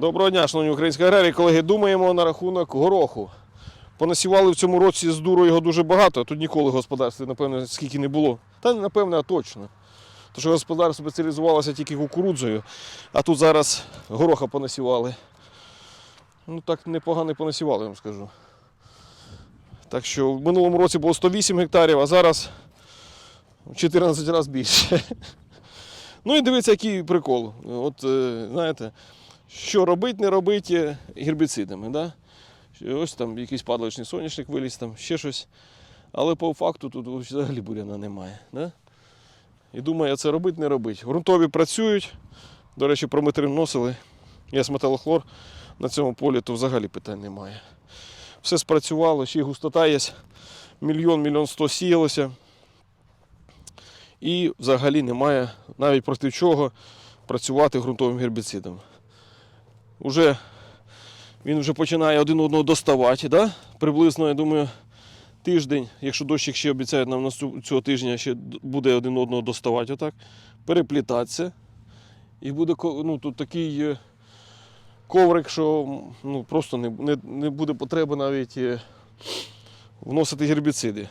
Доброго дня, шановні українські аграрії. Колеги, думаємо на рахунок гороху. Понасівали в цьому році з дуру його дуже багато. Тут ніколи господарства, напевно, скільки не було. Та не напевне, а точно. Тому що господарство спеціалізувалося тільки кукурудзою, а тут зараз гороха понасівали. Ну так непогано понасівали, я вам скажу. Так що в минулому році було 108 гектарів, а зараз в 14 разів більше. Ну і дивіться, який прикол. От, е, знаєте, що робити, не робити гербіцидами. Да? Ось там якийсь падалочний соняшник виліз, там ще щось. Але по факту тут взагалі буряна немає. Да? І думаю, це робити, не робити. Грунтові працюють. До речі, прометрин носили. Є металохлор на цьому полі, то взагалі питань немає. Все спрацювало, ще й густота є. Мільйон, мільйон сто сіялося. І взагалі немає навіть проти чого працювати ґрунтовим гербіцидом. Уже він вже починає один одного доставати. Да? Приблизно, я думаю, тиждень, якщо дощик ще обіцяють нам цього тижня, ще буде один одного доставати отак, переплітатися. І буде ну, тут такий е, коврик, що ну, просто не, не, не буде потреби навіть е, вносити гербіциди.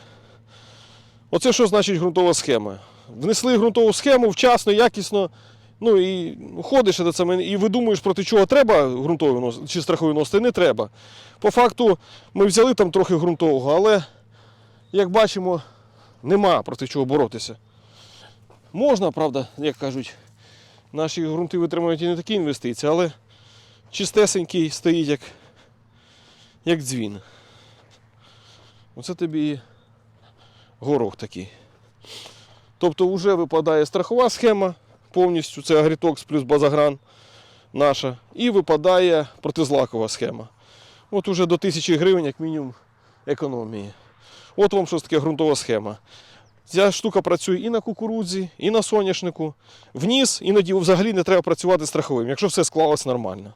Оце що значить ґрунтова схема. Внесли ґрунтову схему вчасно, якісно. Ну і ходиш це саме, і видумуєш, проти чого треба ґрунтовий нос чи страховий носити, не треба. По факту ми взяли там трохи ґрунтового, але, як бачимо, нема проти чого боротися. Можна, правда, як кажуть, наші ґрунти витримують і не такі інвестиції, але чистесенький стоїть як, як дзвін. Оце тобі горох такий. Тобто вже випадає страхова схема повністю, це Агрітокс плюс базагран наша, і випадає протизлакова схема. От уже до 1000 гривень, як мінімум, економії. От вам щось таке ґрунтова схема. Ця штука працює і на кукурудзі, і на соняшнику. Вниз іноді взагалі не треба працювати страховим, якщо все склалось нормально.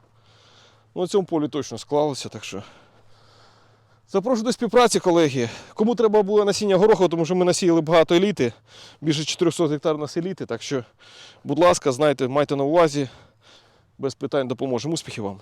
Ну, на цьому полі точно склалося, так що. Запрошую до співпраці, колеги. Кому треба було насіння гороху, тому що ми насіяли багато еліти, більше 400 гектар нас еліти. Так що, будь ласка, знайте, майте на увазі, без питань допоможемо. Успіхів вам!